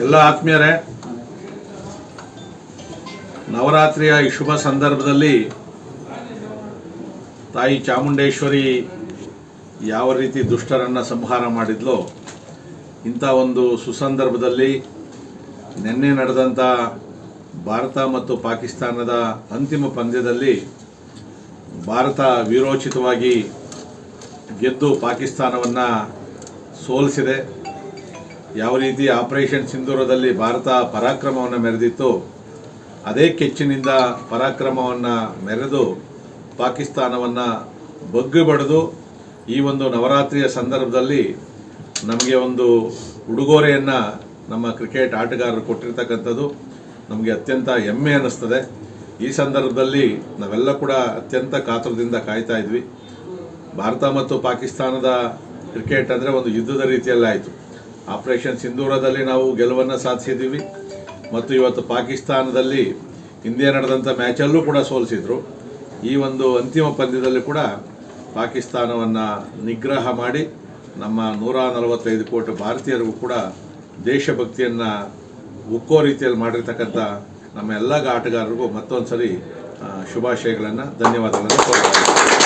ಎಲ್ಲ ಆತ್ಮೀಯರೇ, ನವರಾತ್ರಿಯ ಈ ಶುಭ ಸಂದರ್ಭದಲ್ಲಿ ತಾಯಿ ಚಾಮುಂಡೇಶ್ವರಿ ಯಾವ ರೀತಿ ದುಷ್ಟರನ್ನು ಸಂಹಾರ ಮಾಡಿದ್ಲೋ, ಇಂಥ ಒಂದು ಸುಸಂದರ್ಭದಲ್ಲಿ ನಿನ್ನೆ ನಡೆದಂಥ ಭಾರತ ಮತ್ತು ಪಾಕಿಸ್ತಾನದ ಅಂತಿಮ ಪಂದ್ಯದಲ್ಲಿ ಭಾರತ ವೀರೋಚಿತವಾಗಿ ಗೆದ್ದು ಪಾಕಿಸ್ತಾನವನ್ನು ಸೋಲಿಸಿದೆ. ಯಾವ ರೀತಿ ಆಪರೇಷನ್ ಸಿಂಧೂರದಲ್ಲಿ ಭಾರತ ಪರಾಕ್ರಮವನ್ನು ಮೆರೆದಿತ್ತು, ಅದೇ ಕೆಚ್ಚಿನಿಂದ ಪರಾಕ್ರಮವನ್ನು ಮೆರೆದು ಪಾಕಿಸ್ತಾನವನ್ನು ಬಗ್ಗು ಬಡಿದು ಈ ಒಂದು ನವರಾತ್ರಿಯ ಸಂದರ್ಭದಲ್ಲಿ ನಮಗೆ ಒಂದು ಉಡುಗೊರೆಯನ್ನು ನಮ್ಮ ಕ್ರಿಕೆಟ್ ಆಟಗಾರರು ಕೊಟ್ಟಿರ್ತಕ್ಕಂಥದ್ದು ನಮಗೆ ಅತ್ಯಂತ ಹೆಮ್ಮೆ ಅನ್ನಿಸ್ತದೆ. ಈ ಸಂದರ್ಭದಲ್ಲಿ ನಾವೆಲ್ಲ ಕೂಡ ಅತ್ಯಂತ ಕಾತುರದಿಂದ ಕಾಯ್ತಾ ಇದ್ವಿ. ಭಾರತ ಮತ್ತು ಪಾಕಿಸ್ತಾನದ ಕ್ರಿಕೆಟ್ ಅಂದರೆ ಒಂದು ಯುದ್ಧದ ರೀತಿಯಲ್ಲಿ ಆಯಿತು ಆಪರೇಷನ್ ಸಿಂಧೂರದಲ್ಲಿ ನಾವು ಗೆಲುವನ್ನು ಸಾಧಿಸಿದ್ದೀವಿ ಮತ್ತು ಇವತ್ತು ಪಾಕಿಸ್ತಾನದಲ್ಲಿ ಹಿಂದೆ ನಡೆದಂಥ ಮ್ಯಾಚಲ್ಲೂ ಕೂಡ ಸೋಲಿಸಿದ್ರು ಈ ಒಂದು ಅಂತಿಮ ಪಂದ್ಯದಲ್ಲಿ ಕೂಡ ಪಾಕಿಸ್ತಾನವನ್ನು ನಿಗ್ರಹ ಮಾಡಿ ನಮ್ಮ ನೂರ ನಲವತ್ತೈದು ಕೋಟಿ ಭಾರತೀಯರಿಗೂ ಕೂಡ ದೇಶಭಕ್ತಿಯನ್ನು ಉಕ್ಕೋ ರೀತಿಯಲ್ಲಿ ಮಾಡಿರ್ತಕ್ಕಂಥ ನಮ್ಮ ಎಲ್ಲ ಆಟಗಾರರಿಗೂ ಮತ್ತೊಂದು ಸರಿ ಶುಭಾಶಯಗಳನ್ನು, ಧನ್ಯವಾದಗಳನ್ನು ಕೋರ್ತಾ ಇದ್ದೀನಿ.